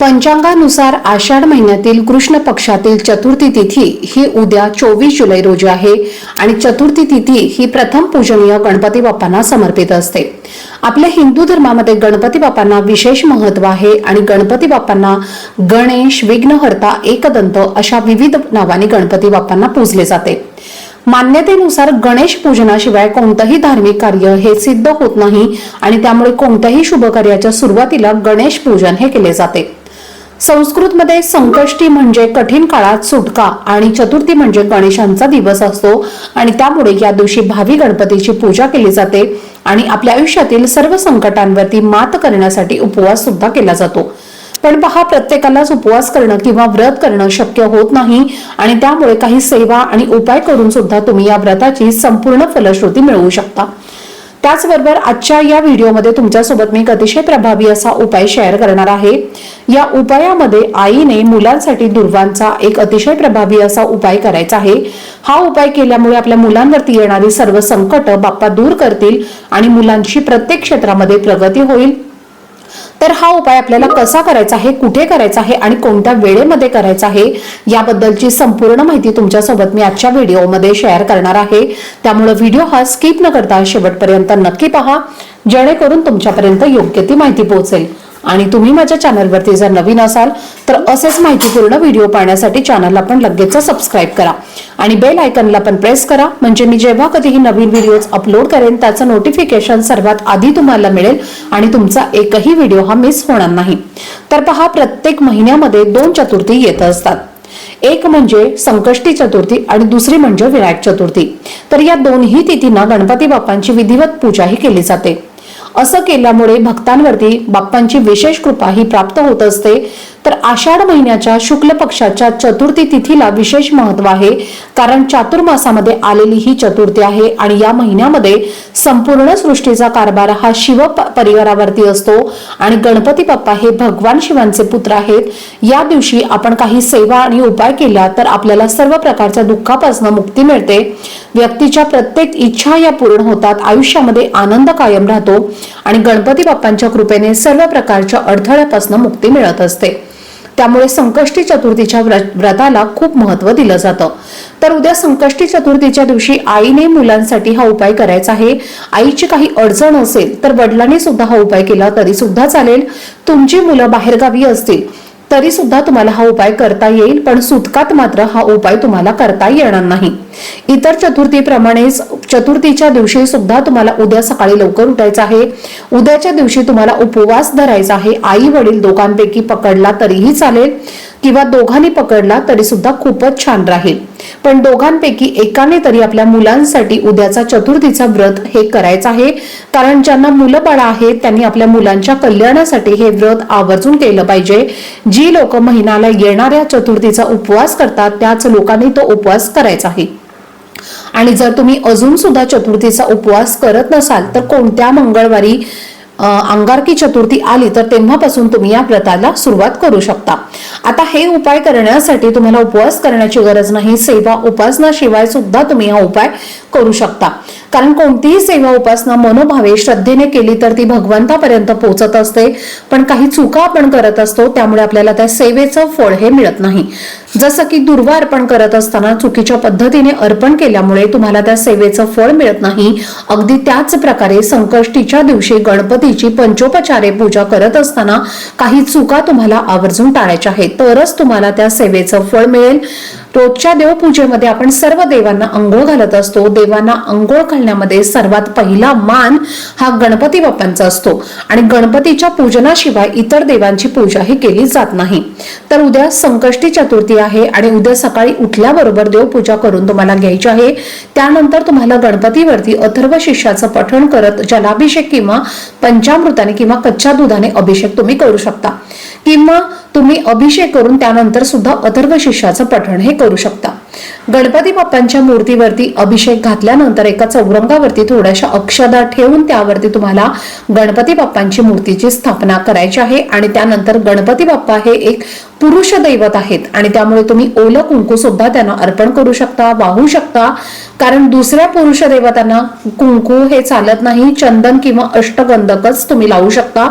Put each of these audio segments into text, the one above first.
पंचांगानुसार आषाढ महिन्यातील कृष्ण पक्षातील चतुर्थी तिथी ही उद्या चोवीस जुलै रोजी आहे आणि चतुर्थी तिथी ही प्रथम पूजनीय गणपती बाप्पांना समर्पित असते. आपल्या हिंदू धर्मामध्ये गणपती बाप्पांना विशेष महत्त्व आहे आणि गणपती बाप्पांना गणेश विघ्नहर्ता एकदंत अशा विविध नावाने गणपती बाप्पांना पूजले जाते. मान्यतेनुसार गणेश पूजनाशिवाय कोणतंही धार्मिक कार्य हे सिद्ध होत नाही आणि त्यामुळे कोणत्याही शुभ कार्याच्या सुरुवातीला गणेश पूजन हे केले जाते. संस्कृतमध्ये संकष्टी म्हणजे कठीण काळात सुटका आणि चतुर्थी म्हणजे गणेशांचा दिवस असतो. आणि त्यामुळे या दिवशी भावी गणपतीची पूजा केली जाते आणि आपल्या आयुष्यातील सर्व संकटांवरती मात करण्यासाठी उपवास सुद्धा केला जातो. पण पहा प्रत्येकालाच उपवास करणं किंवा व्रत करणं शक्य होत नाही आणि त्यामुळे काही सेवा आणि उपाय करून सुद्धा तुम्ही या व्रताची संपूर्ण फलश्रुती मिळवू शकता. त्याचबरोबर आजच्या या व्हिडिओमध्ये तुमच्यासोबत मी एक अतिशय प्रभावी असा उपाय शेअर करणार आहे. या उपायामध्ये आईने मुलांसाठी दुर्वांचा एक अतिशय प्रभावी असा उपाय करायचा आहे. हा उपाय केल्यामुळे आपल्या मुलांवरती येणारी सर्व संकट बाप्पा दूर करतील आणि मुलांची प्रत्येक क्षेत्रामध्ये प्रगती होईल. तर हा उपाय आपल्याला कसा करायचा आहे कुठे करायचा आहे आणि कोणत्या वेळेमध्ये करायचा आहे याबद्दलची संपूर्ण माहिती तुमच्यासोबत मी आजच्या व्हिडिओमध्ये शेअर करणार आहे. त्यामुळे व्हिडिओ हा स्किप न करता शेवटपर्यंत नक्की पहा जेणेकरून तुमच्यापर्यंत योग्य ती माहिती पोहोचेल. आणि तुम्ही माझ्या चॅनलवरती जर नवीन असाल तर असेच माहितीपूर्ण व्हिडिओ पाहण्यासाठी चॅनलला पण लगेच सबस्क्राईब करा. आणि बेल आयकनला पण प्रेस करा म्हणजे मी जेव्हा कधीही नवीन व्हिडिओज अपलोड करेन त्याचं नोटिफिकेशन सर्वात आधी तुम्हाला मिळेल आणि तुमचा एकही व्हिडिओ हा मिस होणार नाही. तर पहा प्रत्येक महिन्यामध्ये दोन चतुर्थी येत असतात. एक म्हणजे संकष्टी चतुर्थी आणि दुसरी म्हणजे विनायक चतुर्थी. तर या दोन्ही तिथींना गणपती बाप्पांची विधिवत पूजाही केली जाते. असं केल्यामुळे भक्तांवरती बाप्पांची विशेष कृपा ही प्राप्त होत असते. तर आषाढ महिन्याच्या शुक्ल पक्षाच्या चतुर्थी तिथीला विशेष महत्त्व आहे. कारण चातुर्मासामध्ये आलेली ही चतुर्थी आहे आणि या महिन्यामध्ये संपूर्ण सृष्टीचा कारभार हा शिव प- परिवारावरती असतो. आणि गणपती बाप्पा हे भगवान शिवांचे पुत्र आहेत. या दिवशी आपण काही सेवा आणि उपाय केला तर आपल्याला सर्व प्रकारच्या दुःखापासून मुक्ती मिळते. व्यक्तीच्या प्रत्येक इच्छा या पूर्ण होतात. आयुष्यामध्ये आनंद कायम राहतो. आणि गणपती बाप्पांच्या कृपेने सर्व प्रकारच्या अडथळ्यापासून मुक्ती मिळत असते. त्यामुळे संकष्टी चतुर्थीच्या व्रताला खूप महत्त्व दिलं जातं. तर उद्या संकष्टी चतुर्थीच्या दिवशी आईने मुलांसाठी हा उपाय करायचा आहे. आईची काही अडचण असेल तर वडिलांनी सुद्धा हा उपाय केला तरी सुद्धा चालेल. तुमची मुलं बाहेरगावी असतील तरी सुद्धा तुम्हाला हा उपाय करता येईल पण सुतकात मात्र हा उपाय तुम्हाला करता येणार नाही. इतर चतुर्थीप्रमाणेच चतुर्थीच्या दिवशी सुद्धा तुम्हाला उद्या सकाळी लवकर उठायचं आहे. उद्याच्या दिवशी तुम्हाला उपवास धरायचा आहे. आई वडील दोघांपैकी पकडला तरीही चालेल. किंवा दोघांनी पकडला तरी सुद्धा खूपच छान राहील. पण दोघांपैकी एकाने तरी आपल्या मुलांसाठी उद्याचा चतुर्थीचा व्रत हे करायचं आहे. कारण ज्यांना मुलं बाळा आहेत त्यांनी आपल्या मुलांच्या कल्याणासाठी हे व्रत आवर्जून केलं पाहिजे. जी लोक महिन्याला येणाऱ्या चतुर्थीचा उपवास करतात त्याच लोकांनी तो उपवास करायचा आहे. आणि जर तुम्ही अजून सुद्धा चतुर्थीचा उपवास करत नसाल तर कोणत्या मंगळवारी अंगारकी चतुर्थी आली तर तेव्हापासून तुम्ही या व्रताला सुरुवात करू शकता. आता हे उपाय करण्यासाठी तुम्हाला उपवास करण्याची गरज नाही सेवा उपासनाशिवाय सुद्धा तुम्ही हा उपाय करू शकता. कारण कोणतीही सेवा उपासना मनोभावे श्रद्धेने केली तर ती भगवंतापर्यंत पोहोचत असते. पण काही चुका आपण करत असतो त्यामुळे आपल्याला त्या सेवेचं फळ हे मिळत नाही. जसं की दुर्वा अर्पण करत असताना चुकीच्या पद्धतीने अर्पण केल्यामुळे तुम्हाला त्या सेवेचं फळ मिळत नाही. अगदी त्याच प्रकारे संकष्टीच्या दिवशी गणपतीची पंचोपचारे पूजा करत असताना काही चुका तुम्हाला आवर्जून टाळायच्या आहेत. तरच तुम्हाला त्या सेवेचं फळ मिळेल. रोजच्या देवपूजेमध्ये आपण सर्व देवांना अंघोळ घालत असतो. देवांना अंघोळ घालण्यामध्ये सर्वात पहिला मान हा गणपती बाप्पांचा असतो. आणि गणपतीच्या पूजनाशिवाय इतर देवांची पूजा ही केली जात नाही. तर उद्या संकष्टी चतुर्थी आहे आणि उद्या सकाळी उठल्याबरोबर देवपूजा करून तुम्हाला घ्यायची आहे. त्यानंतर तुम्हाला गणपतीवरती अथर्व शिष्याचं पठण करत जलाभिषेक किंवा पंचामृताने किंवा कच्च्या दुधाने अभिषेक तुम्ही करू शकता. किंवा तुम्ही अभिषेक करून त्यानंतर सुद्धा अथर्व शिष्याचं पठण हे करू शकता. गणपती बाप्पांच्या मूर्तीवरती अभिषेक घातल्यानंतर एका चौरंगावरती थोड्याशा अक्षदा ठेवून त्यावरती तुम्हाला गणपती बाप्पांची मूर्तीची स्थापना करायची आहे. आणि त्यानंतर गणपती बाप्पा हे एक पुरुष दैवत आहेत. आणि त्यामुळे तुम्ही ओलं कुंकू सुद्धा त्यांना अर्पण करू शकता वाहू शकता. कारण दुसऱ्या पुरुष देवतांना कुंकू हे चालत नाही चंदन किंवा अष्टगंधकच तुम्ही लावू शकता.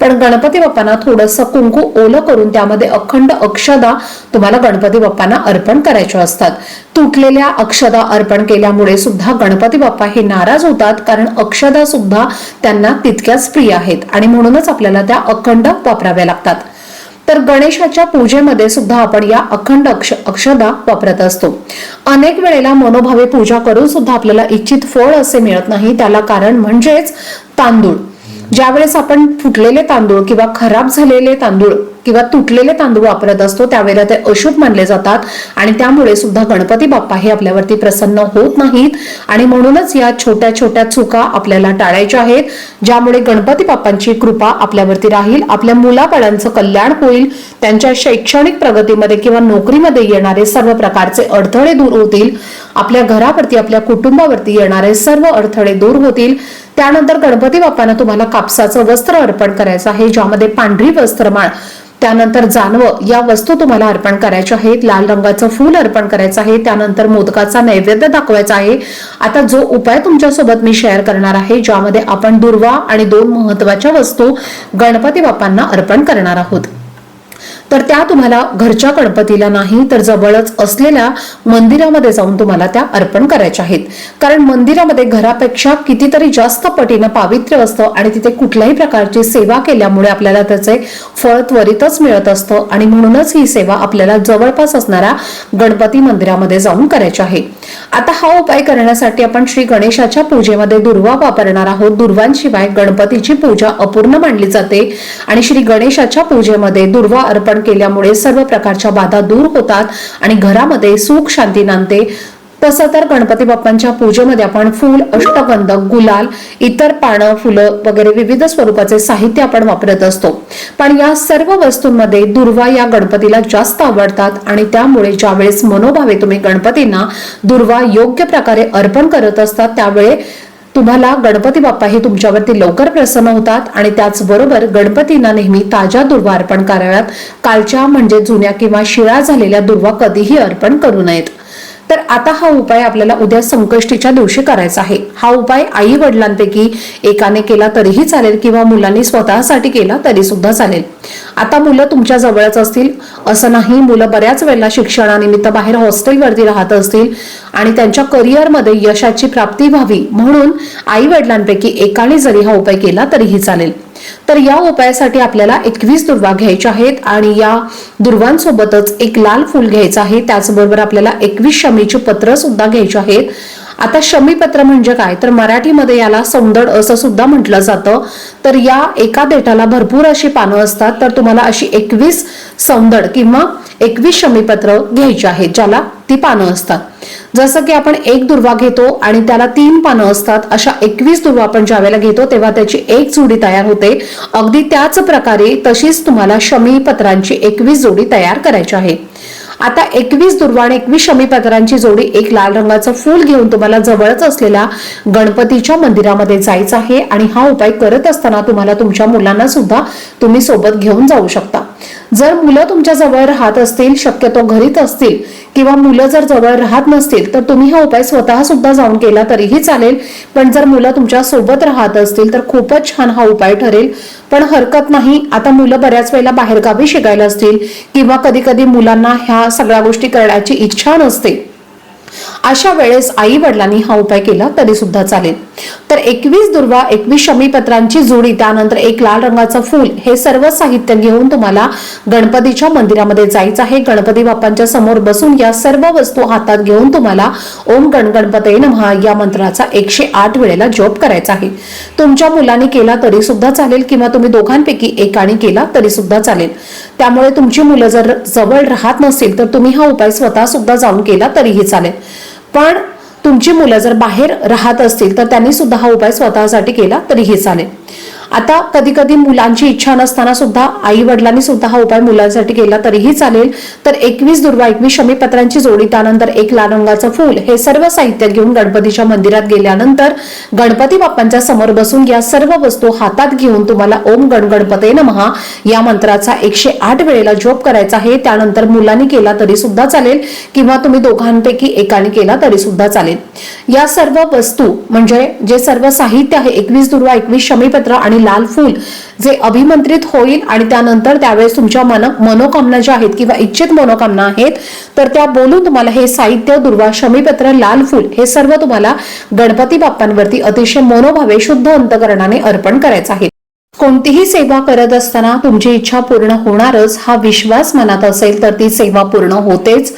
पण गणपती बाप्पांना थोडंसं कुंकू ओलं करून त्यामध्ये अखंड अक्षदा तुम्हाला गणपती बाप्पांना अर्पण करायच्या असतात. तुटलेल्या अक्षदा अर्पण केल्यामुळे सुद्धा गणपती बाप्पा हे नाराज होतात. कारण अक्षदा सुद्धा त्यांना तितक्याच प्रिय आहेत आणि म्हणूनच आपल्याला त्या अखंड वापराव्या लागतात. तर गणेशाच्या पूजेमध्ये सुद्धा आपण या अखंड अक्ष अक्षदा वापरत असतो. अनेक वेळेला मनोभावे पूजा करून सुद्धा आपल्याला इच्छित फळ असे मिळत नाही. त्याला कारण म्हणजेच तांदूळ. ज्यावेळेस आपण फुटलेले तांदूळ किंवा खराब झालेले तांदूळ किंवा तुटलेले तांदूळ वापरत असतो त्यावेळेला ते अशुभ मानले जातात. आणि त्यामुळे सुद्धा गणपती बाप्पा हे आपल्यावरती प्रसन्न होत नाहीत. आणि म्हणूनच या छोट्या छोट्या चुका आपल्याला टाळायच्या आहेत ज्यामुळे गणपती बाप्पांची कृपा आपल्यावरती राहील. आपल्या मुलाबाळांचं कल्याण होईल. त्यांच्या शैक्षणिक प्रगतीमध्ये किंवा नोकरीमध्ये येणारे सर्व प्रकारचे अडथळे दूर होतील. आपल्या घरावरती आपल्या कुटुंबावरती येणारे सर्व अडथळे दूर होतील. त्यानंतर गणपती बाप्पांना तुम्हाला कापसाचं वस्त्र अर्पण करायचं आहे ज्यामध्ये पांढरी वस्त्रमाळ त्यानंतर जानवं या वस्तू तुम्हाला अर्पण करायच्या आहेत. लाल रंगाचं फूल अर्पण करायचं आहे. त्यानंतर मोदकाचा नैवेद्य दाखवायचा आहे. आता जो उपाय तुमच्यासोबत मी शेअर करणार आहे ज्यामध्ये आपण दुर्वा आणि दोन महत्त्वाच्या वस्तू गणपती बाप्पांना अर्पण करणार आहोत. तर त्या तुम्हाला घरच्या गणपतीला नाही तर जवळच असलेल्या मंदिरामध्ये जाऊन तुम्हाला त्या अर्पण करायच्या आहेत. कारण मंदिरामध्ये घरापेक्षा कितीतरी जास्त पटीनं पावित्र्य असतं आणि तिथे कुठल्याही प्रकारची सेवा केल्यामुळे आपल्याला त्याचे फळ त्वरितच मिळत असतं आणि म्हणूनच ही सेवा आपल्याला जवळपास असणाऱ्या गणपती मंदिरामध्ये जाऊन करायची आहे. आता हा उपाय करण्यासाठी आपण श्री गणेशाच्या पूजेमध्ये दुर्वा वापरणार आहोत. दुर्वांशिवाय गणपतीची पूजा अपूर्ण मानली जाते आणि श्री गणेशाच्या पूजेमध्ये दुर्वा अर्पण केल्यामुळे सर्व प्रकारच्या बाधा दूर होतात आणि घरामध्ये सुख शांती नांदते. तसं तर गणपती बाप्पांच्या पूजेमध्ये आपण फूल अष्टगंध गुलाल इतर पानं फुलं वगैरे विविध स्वरूपाचे साहित्य आपण वापरत असतो. पण या सर्व वस्तूंमध्ये दुर्वा या गणपतीला जास्त आवडतात आणि त्यामुळे ज्यावेळेस मनोभावे तुम्ही गणपतींना दुर्वा योग्य प्रकारे अर्पण करत असतात त्यावेळे तुम्हाला गणपती बाप्पा हे तुमच्यावरती लवकर प्रसन्न होतात आणि त्याचबरोबर गणपतींना नेहमी ताज्या दुर्वा अर्पण कराव्यात. कालच्या म्हणजे जुन्या किंवा शिळा झालेल्या दुर्वा कधीही अर्पण करू नयेत. तर आता हा उपाय आपल्याला उद्या संकष्टीच्या दिवशी करायचा आहे. हा उपाय आई वडिलांपैकी एकाने केला तरीही चालेल किंवा मुलांनी स्वतःसाठी केला तरी सुद्धा चालेल. आता मुलं तुमच्या जवळच असतील. असं नाही मुलं बऱ्याच वेळेला शिक्षणानिमित्त बाहेर हॉस्टेलवरती राहत असतील आणि त्यांच्या करिअरमध्ये यशाची प्राप्ती व्हावी म्हणून आई वडिलांपैकी एकाने जरी हा उपाय केला तरीही चालेल. तर या उपायासाठी आपल्याला एकवीस दुर्वा घ्यायच्या आहेत आणि या दुर्वांसोबतच एक लाल फूल घ्यायचं आहे. त्याचबरोबर आपल्याला एकवीस शमीची पत्र सुद्धा घ्यायची आहेत. आता शमीपत्र म्हणजे काय? तर मराठीमध्ये याला सौंदड असं सुद्धा म्हटलं जातं. तर या एका देठाला भरपूर अशी पानं असतात. तर तुम्हाला अशी एकवीस सौंदड किंवा एकवीस शमीपत्र घ्यायची आहेत ज्याला ती पानं असतात. जसं की आपण एक दुर्वा घेतो आणि त्याला तीन पानं असतात अशा एकवीस दुर्वा आपण ज्यावेळेला घेतो तेव्हा त्याची एक जोडी तयार होते. अगदी त्याच प्रकारे तशीच तुम्हाला शमी पत्रांची एकवीस जोडी तयार करायची आहे. आता एकवीस दुर्वा आणि एकवीस शमीपत्रांची जोडी एक लाल रंगाचं फूल घेऊन तुम्हाला जवळच असलेल्या गणपतीच्या मंदिरामध्ये जायचं आहे आणि हा उपाय करत असताना तुम्हाला तुमच्या मुलांना सुद्धा तुम्ही सोबत घेऊन जाऊ शकता. जर मुलं तुमच्या जवळ राहत असतील शक्यतो घरीच असतील किंवा मुलं जर जवळ राहत नसतील तर तुम्ही हा उपाय स्वतः सुद्धा जाऊन केला तरीही चालेल. पण जर मुलं तुमच्यासोबत राहत असतील तर खूपच छान हा उपाय ठरेल. पण हरकत नाही आता मुलं बऱ्याच वेळेला बाहेरगावी शिकायला असतील किंवा कधी कधी मुलांना ह्या सगळ्या गोष्टी करण्याची इच्छा नसते. अशा वेळेस आई वडिलांनी हा उपाय केला तरी सुद्धा चालेल. तर एकवीस दुर्वा एकवीस शमीपत्रांची जोडी त्यानंतर एक लाल रंगाचं फूल हे सर्व साहित्य घेऊन तुम्हाला गणपतीच्या मंदिरामध्ये जायचं आहे. गणपती बाप्पांच्या समोर बसून या सर्व वस्तू हातात घेऊन तुम्हाला ओम गण गणपते नमहा या मंत्राचा एकशे आठ वेळेला जॉब करायचा आहे. तुमच्या मुलांनी केला तरी सुद्धा चालेल किंवा तुम्ही दोघांपैकी एकाने केला तरी सुद्धा चालेल. त्यामुळे तुमची मुलं जर जवळ राहत नसतील तर तुम्ही हा उपाय स्वतः सुद्धा जाऊन केला तरीही चालेल. पण तुमची मुलं जर बाहेर राहत असतील तर त्यांनी सुद्धा हा उपाय स्वतःसाठी केला तरीही चालेल. आता कधी कधी मुलांची इच्छा नसताना सुद्धा आई वडिलांनी सुद्धा हा उपाय मुलांसाठी केला तरीही चालेल. तर एकवीस दुर्वा एकवीस शमीपत्रांची जोडी त्यानंतर एक लाल रंगाचं फूल हे सर्व साहित्य घेऊन गणपतीच्या मंदिरात गेल्यानंतर गणपती बाप्पांच्या समोर बसून या सर्व वस्तू हातात घेऊन तुम्हाला ओम गणगणपते नमहा या मंत्राचा एकशे आठ वेळेला जोप करायचा आहे. त्यानंतर मुलांनी केला तरी सुद्धा चालेल किंवा तुम्ही दोघांपैकी एकाने केला तरी सुद्धा चालेल. या सर्व वस्तू म्हणजे जे सर्व साहित्य आहे एकवीस दुर्वा एकवीस शमीपत्र आणि लाल फूल जे अभिमंत्रित होईल आणि त्यानंतर त्यावेळेस तुमच्या मन मनोकामना ज्या आहेत किंवा इच्छित मनोकामना आहेत तर त्या बोलून तुम्हाला हे साहित्य दुर्वा शमीपत्र लाल फूल हे सर्व तुम्हाला गणपती बाप्पांवरती अतिशय मनोभावे शुद्ध अंतकरणाने अर्पण करायचं आहे. कोणतीही सेवा करत असताना तुमची इच्छा पूर्ण होणारच हा विश्वास मनात असेल तर ती सेवा पूर्ण होतेच.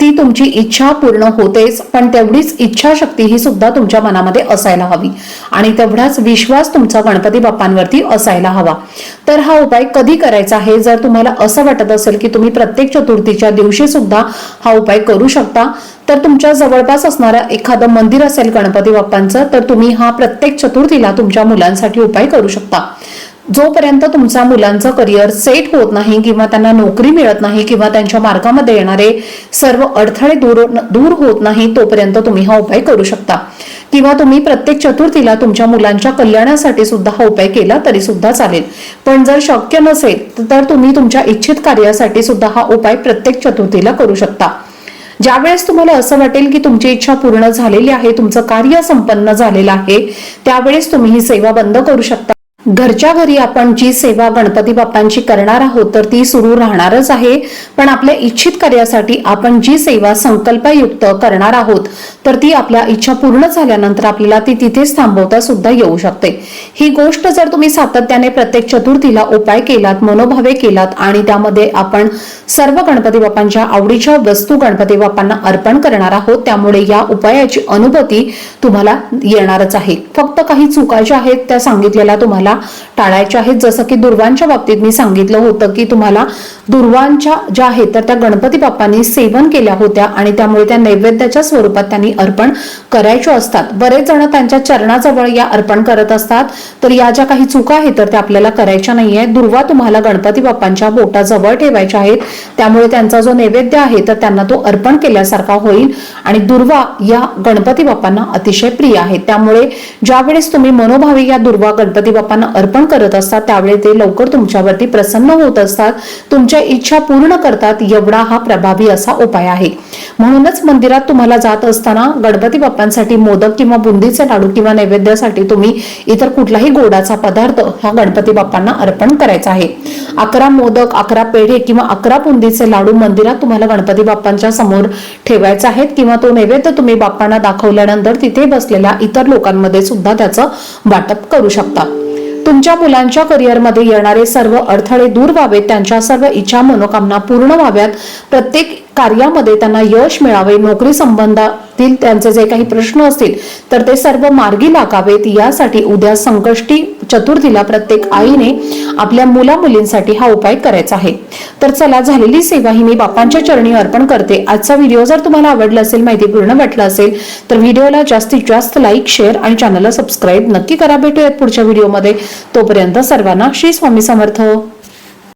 ती तुमची इच्छा पूर्ण होतेच पण तेवढीच इच्छाशक्ती ही सुद्धा तुमच्या मनामध्ये असायला हवी. आणि तेवढाच विश्वास तुमचा गणपती बाप्पांवरती असायला हवा. तर हा उपाय कधी करायचा आहे? जर तुम्हाला असं वाटत असेल की तुम्ही प्रत्येक चतुर्थीच्या दिवशी सुद्धा हा उपाय करू शकता तर तुमच्या जवळपास असणारं एखादं मंदिर असेल गणपती बाप्पांचं तर तुम्ही हा प्रत्येक चतुर्थीला तुमच्या मुलांसाठी उपाय करू शकता. जोपर्यंत तुमचा मुलांचं करिअर सेट होत नाही किंवा त्यांना नोकरी मिळत नाही किंवा त्यांच्या मार्गामध्ये येणारे सर्व अडथळे दूर दूर होत नाही तोपर्यंत तुम्ही हा उपाय करू शकता. किंवा तुम्ही प्रत्येक चतुर्थीला तुमच्या मुलांच्या कल्याणासाठी सुद्धा हा उपाय केला तरी सुद्धा चालेल. पण जर शक्य नसेल तर तुम्ही तुमच्या इच्छित कार्यासाठी सुद्धा हा उपाय प्रत्येक चतुर्थीला करू शकता. ज्यावेळेस तुम्हाला असं वाटेल की तुमची इच्छा पूर्ण झालेली आहे तुमचं कार्य संपन्न झालेलं आहे त्यावेळेस तुम्ही ही सेवा बंद करू शकता. घरच्या घरी आपण जी सेवा गणपती बाप्पांची करणार आहोत तर ती सुरू राहणारच आहे. पण आपल्या इच्छित कार्यासाठी आपण जी सेवा संकल्पयुक्त करणार आहोत तर ती आपल्या इच्छा पूर्ण झाल्यानंतर आपल्याला ती तिथेच थांबवता सुद्धा येऊ शकते. ही गोष्ट जर तुम्ही सातत्याने प्रत्येक चतुर्थीला उपाय केलात मनोभावे केलात आणि त्यामध्ये आपण सर्व गणपती बाप्पांच्या आवडीच्या वस्तू गणपती बाप्पांना अर्पण करणार आहोत त्यामुळे या उपायाची अनुभूती तुम्हाला येणारच आहे. फक्त काही चुका ज्या आहेत त्या सांगितलेल्या तुम्हाला टाळायच्या आहेत. जसं की दुर्वांच्या बाबतीत मी सांगितलं होतं की तुम्हाला दुर्वांच्या ज्या आहेत तर त्या गणपती बाप्पांनी सेवन केल्या होत्या आणि त्यामुळे त्या नैवेद्याच्या स्वरूपात त्यांनी अर्पण करायच्या असतात. बरेच जण त्यांच्या चरणाजवळ या अर्पण करत असतात. तर या ज्या काही चुका आहेत तर त्या आपल्याला करायच्या नाही आहेत दुर्वा तुम्हाला गणपती बाप्पांच्या बोटाजवळ ठेवायच्या आहेत. त्यामुळे त्यांचा जो नैवेद्य आहे तर त्यांना तो अर्पण केल्यासारखा होईल. आणि दुर्वा या गणपती बाप्पांना अतिशय प्रिय आहेत त्यामुळे ज्यावेळेस तुम्ही मनोभावी या दुर्वा गणपती बाप्पांना अर्पण करत असतात त्यावेळी ते लवकर तुमच्यावरती प्रसन्न होत असतात. तुमच्या इच्छा पूर्ण करतात एवढा हा प्रभावी असा उपाय आहे. म्हणूनच मंदिरात तुम्हाला जात असताना गणपती बाप्पांसाठी मोदक किंवा बुंदीचे लाडू किंवा नैवेद्यासाठी तुम्ही इतर कुठलाही गोडाचा पदार्थ हा गणपती बाप्पांना अर्पण करायचा आहे. अकरा मोदक अकरा पेढे किंवा अकरा बुंदीचे लाडू मंदिरात तुम्हाला गणपती बाप्पांच्या समोर ठेवायचे आहेत किंवा तो नैवेद्य तुम्ही बाप्पांना दाखवल्यानंतर तिथे बसलेल्या इतर लोकांमध्ये सुद्धा त्याचं वाटप करू शकता. तुमच्या मुलांच्या करिअरमध्ये येणारे सर्व अडथळे दूर व्हावेत त्यांच्या सर्व इच्छा मनोकामना पूर्ण व्हाव्यात. प्रत्येक कार्यामध्ये त्यांना यश मिळावे नोकरी असतील त्यांचे जे काही प्रश्न असतील तर ते सर्व मार्गी लागावेत. यासाठी उद्या संकष्टी चतुर्थीला प्रत्येक आईने आपल्या मुला मुलींसाठी हा उपाय करायचा आहे. तर चला झालेली सेवा ही मी बापांच्या चरणी अर्पण करते. आजचा व्हिडिओ जर तुम्हाला आवडला असेल माहितीपूर्ण वाटला असेल तर व्हिडिओला जास्तीत जास्त लाईक शेअर आणि चॅनलला सबस्क्राईब नक्की करा. भेटूयात पुढच्या व्हिडिओमध्ये. तोपर्यंत सर्वांना श्री स्वामी समर्थ.